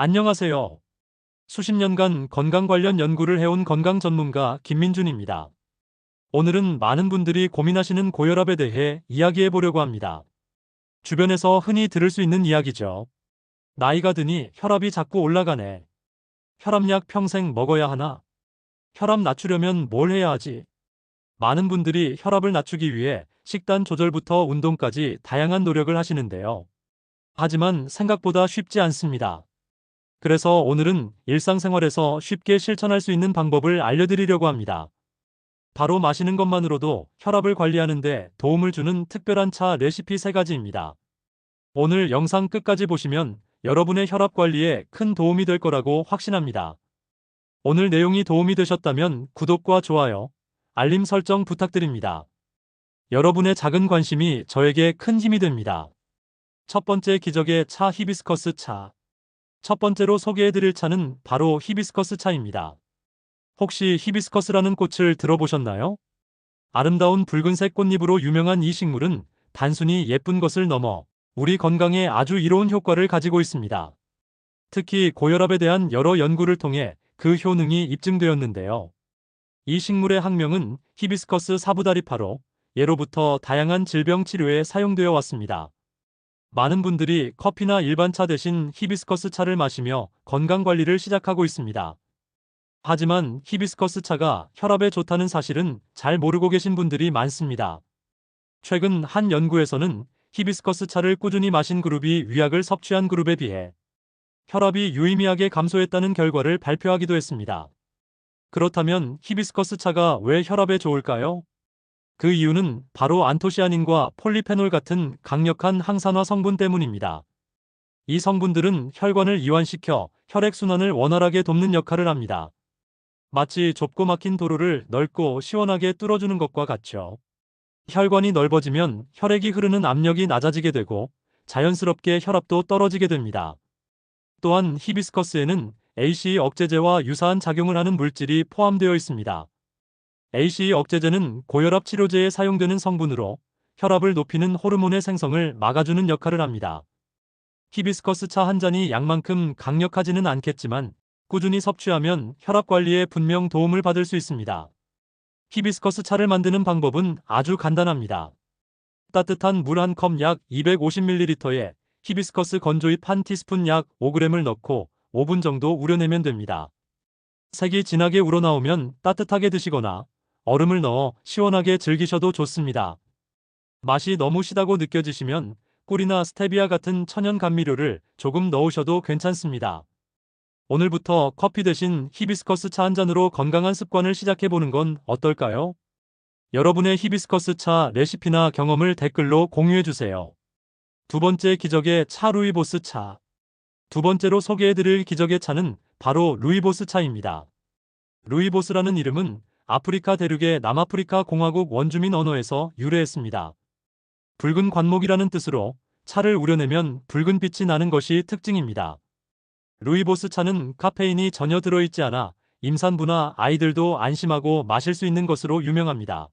안녕하세요. 수십 년간 건강 관련 연구를 해온 건강 전문가 김민준입니다. 오늘은 많은 분들이 고민하시는 고혈압에 대해 이야기해 보려고 합니다. 주변에서 흔히 들을 수 있는 이야기죠. 나이가 드니 혈압이 자꾸 올라가네. 혈압약 평생 먹어야 하나? 혈압 낮추려면 뭘 해야 하지? 많은 분들이 혈압을 낮추기 위해 식단 조절부터 운동까지 다양한 노력을 하시는데요. 하지만 생각보다 쉽지 않습니다. 그래서 오늘은 일상생활에서 쉽게 실천할 수 있는 방법을 알려드리려고 합니다. 바로 마시는 것만으로도 혈압을 관리하는데 도움을 주는 특별한 차 레시피 3가지입니다. 오늘 영상 끝까지 보시면 여러분의 혈압 관리에 큰 도움이 될 거라고 확신합니다. 오늘 내용이 도움이 되셨다면 구독과 좋아요, 알림 설정 부탁드립니다. 여러분의 작은 관심이 저에게 큰 힘이 됩니다. 첫 번째 기적의 차 히비스커스 차. 첫 번째로 소개해드릴 차는 바로 히비스커스 차입니다. 혹시 히비스커스라는 꽃을 들어보셨나요? 아름다운 붉은색 꽃잎으로 유명한 이 식물은 단순히 예쁜 것을 넘어 우리 건강에 아주 이로운 효과를 가지고 있습니다. 특히 고혈압에 대한 여러 연구를 통해 그 효능이 입증되었는데요. 이 식물의 학명은 히비스커스 사부다리파로 예로부터 다양한 질병 치료에 사용되어 왔습니다. 많은 분들이 커피나 일반 차 대신 히비스커스 차를 마시며 건강 관리를 시작하고 있습니다. 하지만 히비스커스 차가 혈압에 좋다는 사실은 잘 모르고 계신 분들이 많습니다. 최근 한 연구에서는 히비스커스 차를 꾸준히 마신 그룹이 위약을 섭취한 그룹에 비해 혈압이 유의미하게 감소했다는 결과를 발표하기도 했습니다. 그렇다면 히비스커스 차가 왜 혈압에 좋을까요? 그 이유는 바로 안토시아닌과 폴리페놀 같은 강력한 항산화 성분 때문입니다. 이 성분들은 혈관을 이완시켜 혈액순환을 원활하게 돕는 역할을 합니다. 마치 좁고 막힌 도로를 넓고 시원하게 뚫어주는 것과 같죠. 혈관이 넓어지면 혈액이 흐르는 압력이 낮아지게 되고 자연스럽게 혈압도 떨어지게 됩니다. 또한 히비스커스에는 ACE 억제제와 유사한 작용을 하는 물질이 포함되어 있습니다. ACE 억제제는 고혈압 치료제에 사용되는 성분으로 혈압을 높이는 호르몬의 생성을 막아주는 역할을 합니다. 히비스커스 차 한 잔이 약만큼 강력하지는 않겠지만 꾸준히 섭취하면 혈압 관리에 분명 도움을 받을 수 있습니다. 히비스커스 차를 만드는 방법은 아주 간단합니다. 따뜻한 물 한 컵 약 250ml에 히비스커스 건조잎 한 티스푼 약 5g을 넣고 5분 정도 우려내면 됩니다. 색이 진하게 우러나오면 따뜻하게 드시거나 얼음을 넣어 시원하게 즐기셔도 좋습니다. 맛이 너무 시다고 느껴지시면 꿀이나 스테비아 같은 천연 감미료를 조금 넣으셔도 괜찮습니다. 오늘부터 커피 대신 히비스커스 차 한 잔으로 건강한 습관을 시작해보는 건 어떨까요? 여러분의 히비스커스 차 레시피나 경험을 댓글로 공유해주세요. 두 번째 기적의 차 루이보스 차. 두 번째로 소개해드릴 기적의 차는 바로 루이보스 차입니다. 루이보스라는 이름은 아프리카 대륙의 남아프리카 공화국 원주민 언어에서 유래했습니다. 붉은 관목이라는 뜻으로 차를 우려내면 붉은 빛이 나는 것이 특징입니다. 루이보스 차는 카페인이 전혀 들어있지 않아 임산부나 아이들도 안심하고 마실 수 있는 것으로 유명합니다.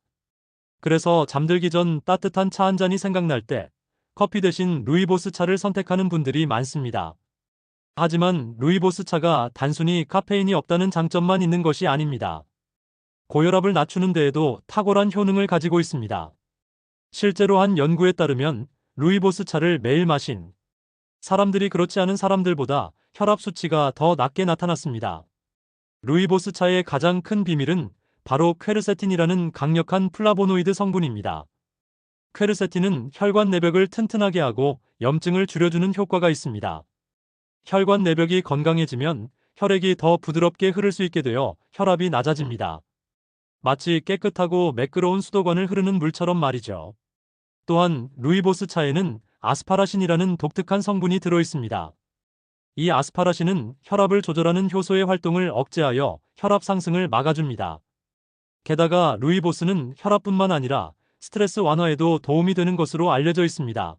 그래서 잠들기 전 따뜻한 차 한 잔이 생각날 때 커피 대신 루이보스 차를 선택하는 분들이 많습니다. 하지만 루이보스 차가 단순히 카페인이 없다는 장점만 있는 것이 아닙니다. 고혈압을 낮추는 데에도 탁월한 효능을 가지고 있습니다. 실제로 한 연구에 따르면 루이보스 차를 매일 마신 사람들이 그렇지 않은 사람들보다 혈압 수치가 더 낮게 나타났습니다. 루이보스 차의 가장 큰 비밀은 바로 퀘르세틴이라는 강력한 플라보노이드 성분입니다. 퀘르세틴은 혈관 내벽을 튼튼하게 하고 염증을 줄여주는 효과가 있습니다. 혈관 내벽이 건강해지면 혈액이 더 부드럽게 흐를 수 있게 되어 혈압이 낮아집니다. 마치 깨끗하고 매끄러운 수도관을 흐르는 물처럼 말이죠. 또한 루이보스 차에는 아스파라신이라는 독특한 성분이 들어 있습니다. 이 아스파라신은 혈압을 조절하는 효소의 활동을 억제하여 혈압 상승을 막아줍니다. 게다가 루이보스는 혈압뿐만 아니라 스트레스 완화에도 도움이 되는 것으로 알려져 있습니다.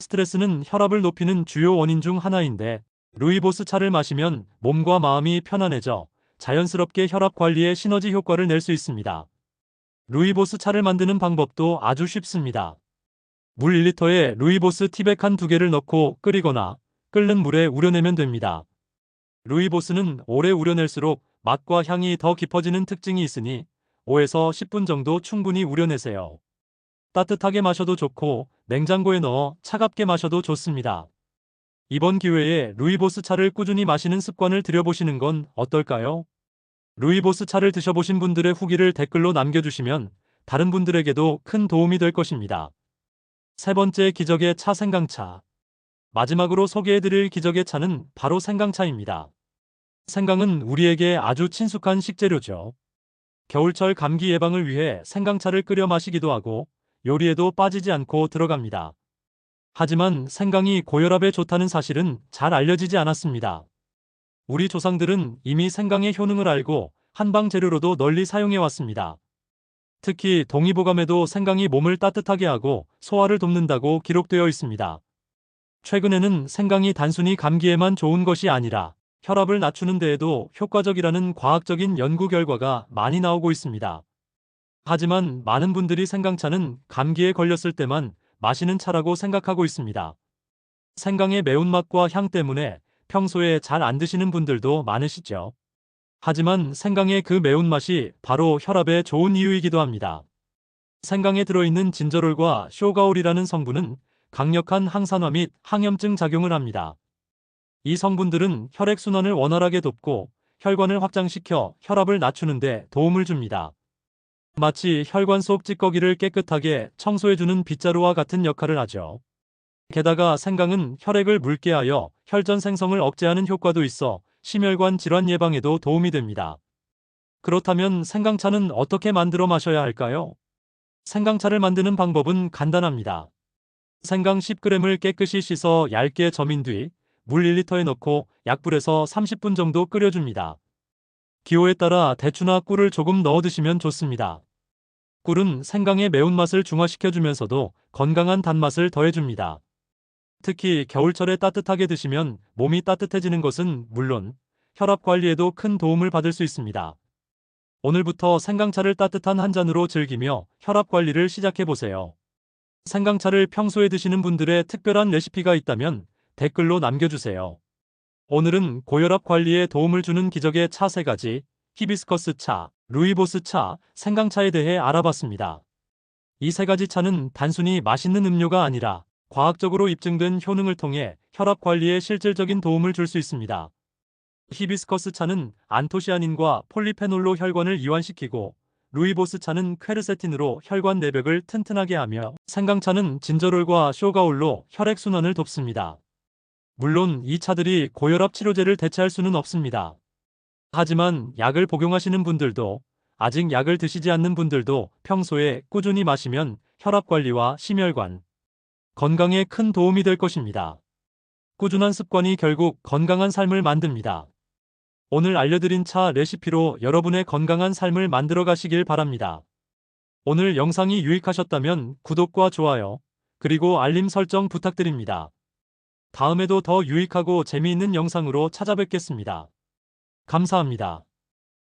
스트레스는 혈압을 높이는 주요 원인 중 하나인데 루이보스 차를 마시면 몸과 마음이 편안해져 자연스럽게 혈압 관리에 시너지 효과를 낼 수 있습니다. 루이보스 차를 만드는 방법도 아주 쉽습니다. 물 1리터에 루이보스 티백 한두 개를 넣고 끓이거나 끓는 물에 우려내면 됩니다. 루이보스는 오래 우려낼수록 맛과 향이 더 깊어지는 특징이 있으니 5에서 10분 정도 충분히 우려내세요. 따뜻하게 마셔도 좋고 냉장고에 넣어 차갑게 마셔도 좋습니다. 이번 기회에 루이보스 차를 꾸준히 마시는 습관을 들여보시는 건 어떨까요? 루이보스 차를 드셔보신 분들의 후기를 댓글로 남겨주시면 다른 분들에게도 큰 도움이 될 것입니다. 세 번째 기적의 차 생강차. 마지막으로 소개해드릴 기적의 차는 바로 생강차입니다. 생강은 우리에게 아주 친숙한 식재료죠. 겨울철 감기 예방을 위해 생강차를 끓여 마시기도 하고 요리에도 빠지지 않고 들어갑니다. 하지만 생강이 고혈압에 좋다는 사실은 잘 알려지지 않았습니다. 우리 조상들은 이미 생강의 효능을 알고 한방 재료로도 널리 사용해 왔습니다. 특히 동의보감에도 생강이 몸을 따뜻하게 하고 소화를 돕는다고 기록되어 있습니다. 최근에는 생강이 단순히 감기에만 좋은 것이 아니라 혈압을 낮추는 데에도 효과적이라는 과학적인 연구 결과가 많이 나오고 있습니다. 하지만 많은 분들이 생강차는 감기에 걸렸을 때만 마시는 차라고 생각하고 있습니다. 생강의 매운맛과 향 때문에 평소에 잘 안 드시는 분들도 많으시죠. 하지만 생강의 그 매운맛이 바로 혈압에 좋은 이유이기도 합니다. 생강에 들어있는 진저롤과 쇼가올이라는 성분은 강력한 항산화 및 항염증 작용을 합니다. 이 성분들은 혈액순환을 원활하게 돕고 혈관을 확장시켜 혈압을 낮추는 데 도움을 줍니다. 마치 혈관 속 찌꺼기를 깨끗하게 청소해주는 빗자루와 같은 역할을 하죠. 게다가 생강은 혈액을 묽게 하여 혈전 생성을 억제하는 효과도 있어 심혈관 질환 예방에도 도움이 됩니다. 그렇다면 생강차는 어떻게 만들어 마셔야 할까요? 생강차를 만드는 방법은 간단합니다. 생강 10g을 깨끗이 씻어 얇게 저민 뒤물 1리터에 넣고 약불에서 30분 정도 끓여줍니다. 기호에 따라 대추나 꿀을 조금 넣어 드시면 좋습니다. 꿀은 생강의 매운맛을 중화시켜주면서도 건강한 단맛을 더해줍니다. 특히 겨울철에 따뜻하게 드시면 몸이 따뜻해지는 것은 물론 혈압 관리에도 큰 도움을 받을 수 있습니다. 오늘부터 생강차를 따뜻한 한 잔으로 즐기며 혈압 관리를 시작해 보세요. 생강차를 평소에 드시는 분들의 특별한 레시피가 있다면 댓글로 남겨주세요. 오늘은 고혈압 관리에 도움을 주는 기적의 차 3가지, 히비스커스 차, 루이보스 차, 생강차에 대해 알아봤습니다. 이세 가지 차는 단순히 맛있는 음료가 아니라 과학적으로 입증된 효능을 통해 혈압 관리에 실질적인 도움을 줄 수 있습니다. 히비스커스 차는 안토시아닌과 폴리페놀로 혈관을 이완시키고 루이보스 차는 퀘르세틴으로 혈관 내벽을 튼튼하게 하며 생강차는 진저롤과 쇼가올로 혈액순환을 돕습니다. 물론 이 차들이 고혈압 치료제를 대체할 수는 없습니다. 하지만 약을 복용하시는 분들도 아직 약을 드시지 않는 분들도 평소에 꾸준히 마시면 혈압 관리와 심혈관, 건강에 큰 도움이 될 것입니다. 꾸준한 습관이 결국 건강한 삶을 만듭니다. 오늘 알려드린 차 레시피로 여러분의 건강한 삶을 만들어 가시길 바랍니다. 오늘 영상이 유익하셨다면 구독과 좋아요, 그리고 알림 설정 부탁드립니다. 다음에도 더 유익하고 재미있는 영상으로 찾아뵙겠습니다. 감사합니다.